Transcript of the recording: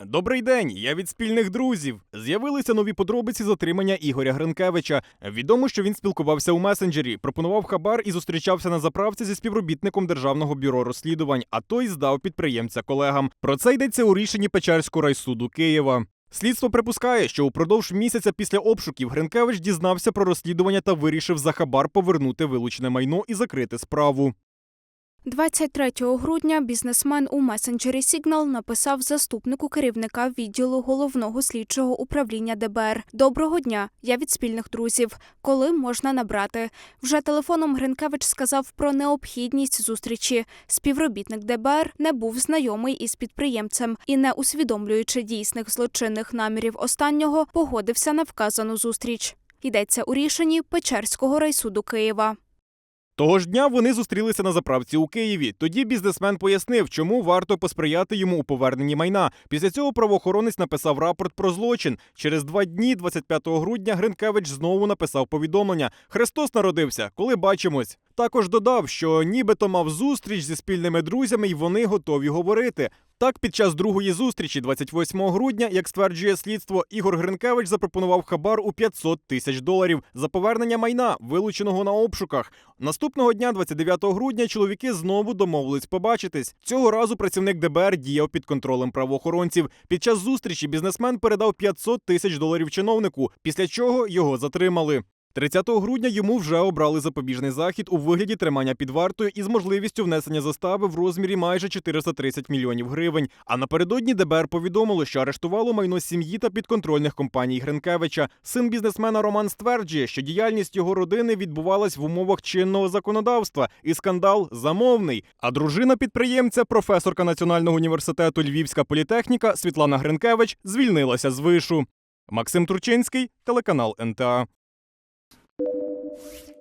Добрий день, я від спільних друзів. З'явилися нові подробиці затримання Ігоря Гринкевича. Відомо, що він спілкувався у месенджері, пропонував хабар і зустрічався на заправці зі співробітником державного бюро розслідувань, а той здав підприємця колегам. Про це йдеться у рішенні Печерського райсуду Києва. Слідство припускає, що упродовж місяця після обшуків Гринкевич дізнався про розслідування та вирішив за хабар повернути вилучене майно і закрити справу. 23 грудня бізнесмен у месенджері Signal написав заступнику керівника відділу головного слідчого управління ДБР. Доброго дня, я від спільних друзів. Коли можна набрати? Вже телефоном Гринкевич сказав про необхідність зустрічі. Співробітник ДБР не був знайомий із підприємцем і, не усвідомлюючи дійсних злочинних намірів останнього, погодився на вказану зустріч. Йдеться у рішенні Печерського райсуду Києва. Того ж дня вони зустрілися на заправці у Києві. Тоді бізнесмен пояснив, чому варто посприяти йому у поверненні майна. Після цього правоохоронець написав рапорт про злочин. Через два дні, 25 грудня, Гринкевич знову написав повідомлення: Христос народився, коли бачимось. Також додав, що нібито мав зустріч зі спільними друзями, і вони готові говорити. Так, під час другої зустрічі, 28 грудня, як стверджує слідство, Ігор Гринкевич запропонував хабар у 500 тисяч доларів за повернення майна, вилученого на обшуках. Наступного дня, 29 грудня, чоловіки знову домовились побачитись. Цього разу працівник ДБР діяв під контролем правоохоронців. Під час зустрічі бізнесмен передав 500 тисяч доларів чиновнику, після чого його затримали. 30 грудня йому вже обрали запобіжний захід у вигляді тримання під вартою із можливістю внесення застави в розмірі майже 430 мільйонів гривень. А напередодні ДБР повідомило, що арештувало майно сім'ї та підконтрольних компаній Гринкевича. Син бізнесмена Роман стверджує, що діяльність його родини відбувалась в умовах чинного законодавства, і скандал замовний. А дружина підприємця, професорка Національного університету Львівська політехніка Світлана Гринкевич, звільнилася з вишу. Максим Турчинський, телеканал НТА. Thank you.